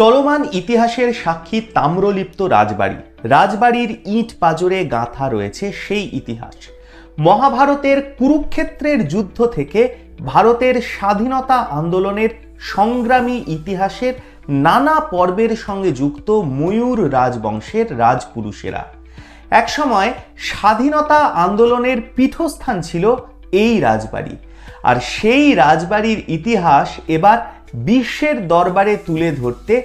চলমান ইতিহাসের সাক্ষী তাম্রলিপ্ত রাজবাড়ি। রাজবাড়ির ইট পাজরে গাঁথা রয়েছে সেই ইতিহাস। মহাভারতের কুরুক্ষেত্রের যুদ্ধ থেকে ভারতের স্বাধীনতা আন্দোলনের সংগ্রামী ইতিহাসের নানা পর্বের সঙ্গে যুক্ত ময়ূর রাজবংশের রাজপুরুষেরা। একসময় স্বাধীনতা আন্দোলনের পীঠস্থান ছিল এই রাজবাড়ি। আর সেই রাজবাড়ির ইতিহাস এবার বিশ্বের দরবারে তুলে ধরতে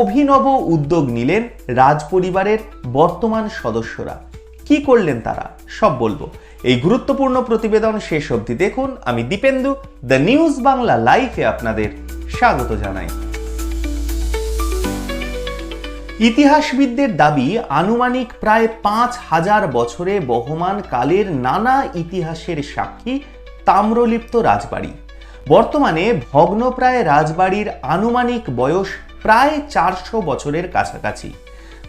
অভিনব উদ্যোগ নিলেন রাজপরিবারের বর্তমান সদস্যরা। কি করলেন তারা? সব বলব। এই গুরুত্বপূর্ণ প্রতিবেদন শেষ অবধি দেখুন। আমি দীপেন্দু, দ্য নিউজ বাংলা লাইফে আপনাদের স্বাগত জানাই। ইতিহাসবিদদের দাবি, আনুমানিক প্রায় পাঁচ হাজার বছরে বহমান কালের নানা ইতিহাসের সাক্ষী তাম্রলিপ্ত রাজবাড়ি। বর্তমানে ভগ্নপ্রায় রাজবাড়ির আনুমানিক বয়স প্রায় চারশো বছরের কাছাকাছি।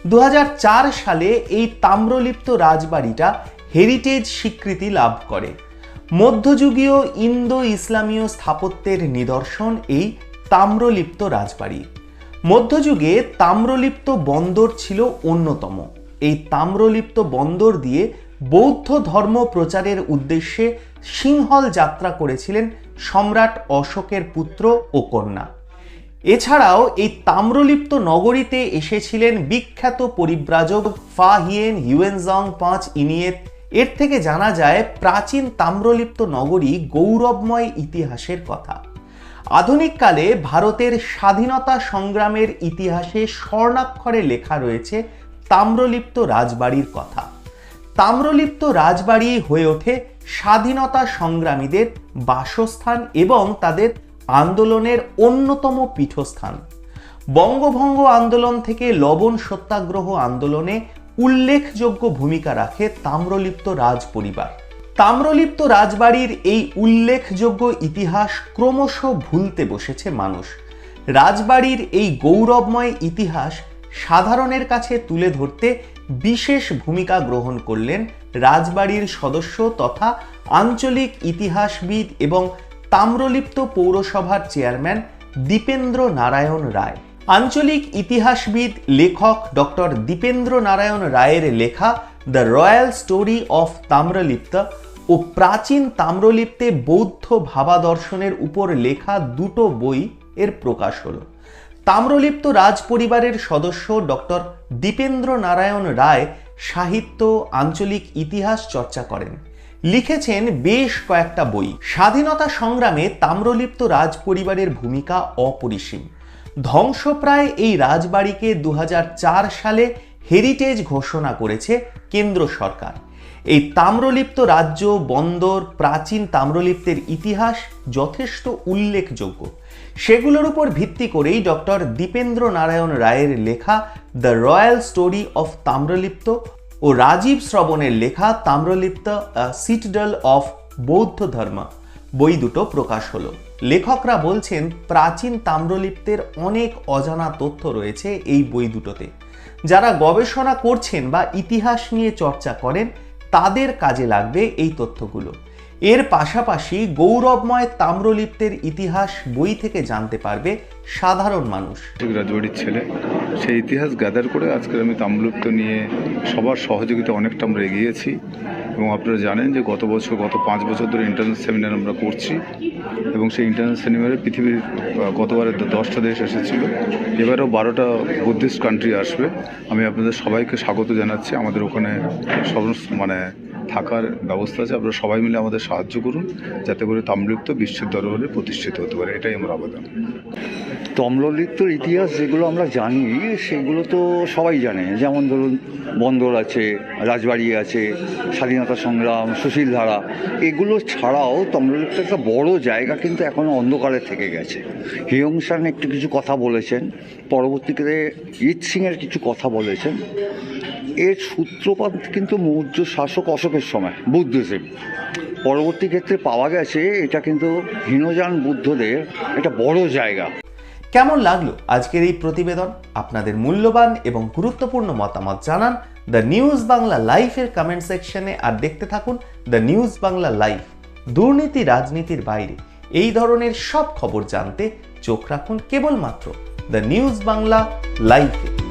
দু হাজার চার সালে এই তাম্রলিপ্ত রাজবাড়িটা হেরিটেজ স্বীকৃতি লাভ করে। মধ্যযুগীয় ইন্দো ইসলামীয় স্থাপত্যের নিদর্শন এই তাম্রলিপ্ত রাজবাড়ি। মধ্যযুগে তাম্রলিপ্ত বন্দর ছিল অন্যতম। এই তাম্রলিপ্ত বন্দর দিয়ে বৌদ্ধ ধর্ম প্রচারের উদ্দেশ্যে সিংহল যাত্রা করেছিলেন সম্রাট অশোকের পুত্র ও কন্যা। এছাড়াও এই তাম্রলিপ্ত নগরীতে এসেছিলেন বিখ্যাত পরিব্রাজক ফা হিয়েন হিউয়েনজং পাঁচ ইনিয়েত। এর থেকে জানা যায়, প্রাচীন তাম্রলিপ্ত নগরী গৌরবময় ইতিহাসের কথা। আধুনিককালে ভারতের স্বাধীনতা সংগ্রামের ইতিহাসে স্বর্ণাক্ষরে লেখা রয়েছে তাম্রলিপ্ত রাজবাড়ির কথা। তাম্রলিপ্ত রাজবাড়ি হয়ে ওঠে স্বাধীনতা সংগ্রামীদের বাসস্থান এবং তাদের আন্দোলনের অন্যতম পীঠস্থান। বঙ্গভঙ্গ আন্দোলন থেকে লবণ সত্যাগ্রহ আন্দোলনে উল্লেখযোগ্য ভূমিকা রাখে তাম্রলিপ্ত রাজ পরিবার তাম্রলিপ্ত রাজবাড়ির এই উল্লেখযোগ্য ইতিহাস ক্রমশ ভুলতে বসেছে মানুষ। রাজবাড়ির এই গৌরবময় ইতিহাস সাধারণের কাছে তুলে ধরতে বিশেষ ভূমিকা গ্রহণ করলেন রাজবাড়ির সদস্য তথা আঞ্চলিক ইতিহাসবিদ এবং তাম্রলিপ্ত পৌরসভার চেয়ারম্যান দীপেন্দ্র নারায়ণ রায়। আঞ্চলিক ইতিহাসবিদ, লেখক ডক্টর দীপেন্দ্র নারায়ণ রায়ের লেখা the royal story of Tamralipta ও প্রাচীন তাম্রলিপ্তে বৌদ্ধ ভাবাদর্শনের উপর লেখা দুটো বই এর প্রকাশ হলো। তাম্রলিপ্ত রাজ পরিবারের সদস্য ডক্টর দীপেন্দ্র নারায়ণ রায় সাহিত্য, আঞ্চলিক ইতিহাস চর্চা করেন। লিখেছেন বেশ কয়েকটা বই। স্বাধীনতা সংগ্রামে তাম্রলিপ্ত রাজ পরিবারের ভূমিকা অপরিসীম। ধ্বংসপ্রায় এই রাজবাড়িকে দু হাজার চার সালে হেরিটেজ ঘোষণা করেছে কেন্দ্র সরকার। এই তাম্রলিপ্ত রাজ্য, বন্দর, প্রাচীন তাম্রলিপ্তের ইতিহাস যথেষ্ট উল্লেখযোগ্য। সেগুলোর উপর ভিত্তি করেই ডক্টর দীপেন্দ্র নারায়ণ রায়ের লেখা the royal story of Tamralipta ও রাজীব শ্রবণের লেখা তাম্রলিপ্ত সিটডল অফ বৌদ্ধ ধর্ম। বই দুটো প্রকাশ হলো। লেখকরা বলছেন, প্রাচীন তাম্রলিপ্তের অনেক অজানা তথ্য রয়েছে এই বই দুটোতে। যারা গবেষণা করছেন বা ইতিহাস নিয়ে চর্চা করেন তাদের কাজে লাগবে এই তথ্যগুলো। এর পাশাপাশি গৌরবময় তাম্রলিপ্তের ইতিহাস বই থেকে জানতে পারবে সাধারণ মানুষ। রাজবাড়ির ছেলে সেই ইতিহাস গ্যাদার করে আজকে আমি তাম্রলিপ্ত নিয়ে সবার সহযোগিতা অনেকটা আমরা এগিয়েছি। এবং আপনারা জানেন যে গত বছর গত পাঁচ বছর ধরে ইন্টারন্যাশনাল সেমিনার আমরা করছি। এবং সেই ইন্টারন্যাশনাল সেমিনারে পৃথিবীর আহ, গতবারে দশটা দেশ এসেছিল। এবারেও বারোটা বুদ্ধিস্ট কান্ট্রি আসবে। আমি আপনাদের সবাইকে স্বাগত জানাচ্ছি। আমাদের ওখানে সমস্ত মানে থাকার ব্যবস্থা আছে। আপনারা সবাই মিলে আমাদের সাহায্য করুন, যাতে করে তাম্রলিপ্ত বিশ্বের দরবারে প্রতিষ্ঠিত হতে পারে। এটাই আমার আবেদন। তম্রলিপ্তর ইতিহাস যেগুলো আমরা জানি, সেগুলো তো সবাই জানে। যেমন ধরুন, বন্দর আছে, রাজবাড়ি আছে, স্বাধীনতা সংগ্রাম, সুশীল ধারা। এগুলো ছাড়াও তম্রলিপ্ত একটা বড় জায়গা কিন্তু এখনও অন্ধকারে থেকে গেছে। হিয়ংসান একটু কিছু কথা বলেছেন। পরবর্তীকালে ইট সিংয়ের কিছু কথা বলেছেন। এর সূত্রপাত কিন্তু মৌর্য শাসক অশোকের সময় বুদ্ধিজম পরবর্তী ক্ষেত্রে পাওয়া গেছে এটা কিন্তু হীনযান বুদ্ধদের একটা বড় জায়গা। কেমন লাগল আজকের এই প্রতিবেদন? আপনাদের মূল্যবান এবং গুরুত্বপূর্ণ মতামত জানান দ্য নিউজ বাংলা লাইফের কমেন্ট সেকশনে আর দেখতে থাকুন দ্য নিউজ বাংলা লাইফ, দুর্নীতি রাজনীতির বাইরে। এই ধরনের সব খবর জানতে চোখ রাখুন কেবলমাত্র দ্য নিউজ বাংলা লাইভে